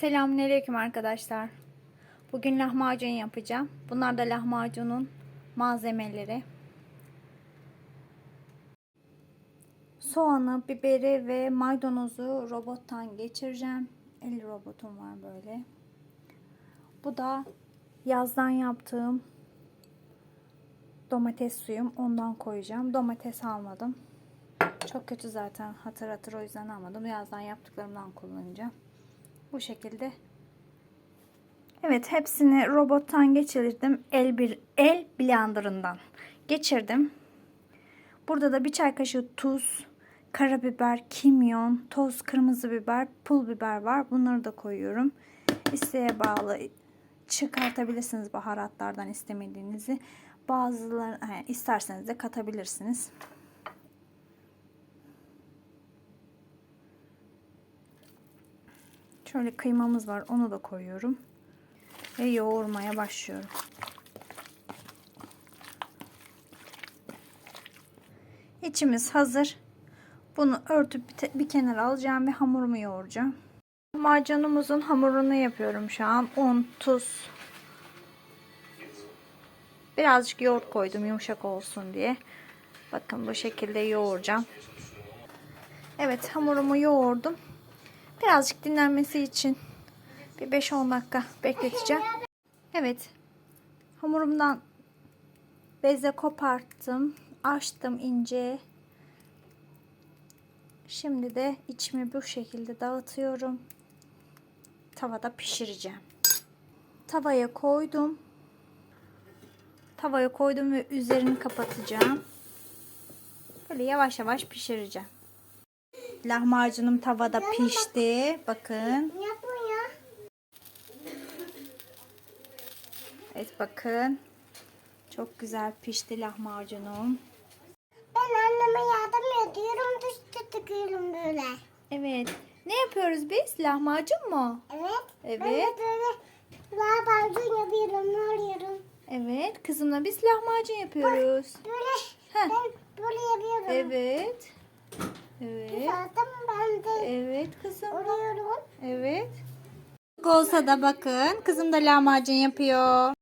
Selamünaleyküm arkadaşlar. Bugün lahmacun yapacağım. Bunlar da lahmacunun malzemeleri. Soğanı, biberi ve maydanozu robottan geçireceğim. El robotum var böyle. Bu da yazdan yaptığım domates suyum. Ondan koyacağım. Domates almadım. Çok kötü zaten hatır hatır o yüzden almadım. Yazdan yaptıklarımdan kullanacağım. Bu şekilde. Evet hepsini robottan geçirdim. El bir el blenderından geçirdim. Burada da bir çay kaşığı tuz, karabiber, kimyon, toz kırmızı biber, pul biber var. Bunları da koyuyorum. İsteğe bağlı çıkartabilirsiniz baharatlardan istemediğinizi. Bazıları he, isterseniz de katabilirsiniz. Şöyle kıymamız var. Onu da koyuyorum. Ve yoğurmaya başlıyorum. İçimiz hazır. Bunu örtüp bir, bir kenara alacağım ve hamurumu yoğuracağım. Macunumuzun hamurunu yapıyorum şu an. Un, tuz. Birazcık yoğurt koydum yumuşak olsun diye. Bakın bu şekilde yoğuracağım. Evet hamurumu yoğurdum. Birazcık dinlenmesi için bir 5-10 dakika bekleteceğim. Evet. Hamurumdan beze koparttım. Açtım ince. Şimdi de içimi bu şekilde dağıtıyorum. Tavada pişireceğim. Tavaya koydum. Tavaya koydum ve üzerini kapatacağım. Böyle yavaş yavaş pişireceğim. Lahmacunum tavada pişti. Bakın. Evet bakın. Çok güzel pişti lahmacunum. Ben anneme yardım ediyorum. Dışta tıkıyorum böyle. Evet. Ne yapıyoruz biz? Lahmacun mu? Evet. Ben de Evet. böyle lahmacun yapıyorum. Ne oluyorum? Evet. Kızımla biz lahmacun yapıyoruz. Böyle Heh. ben böyle yapıyorum. Evet. Evet. Zaten ben de Evet kızım. oluyorum. Evet. Olsa da bakın. Kızım da lahmacun yapıyor.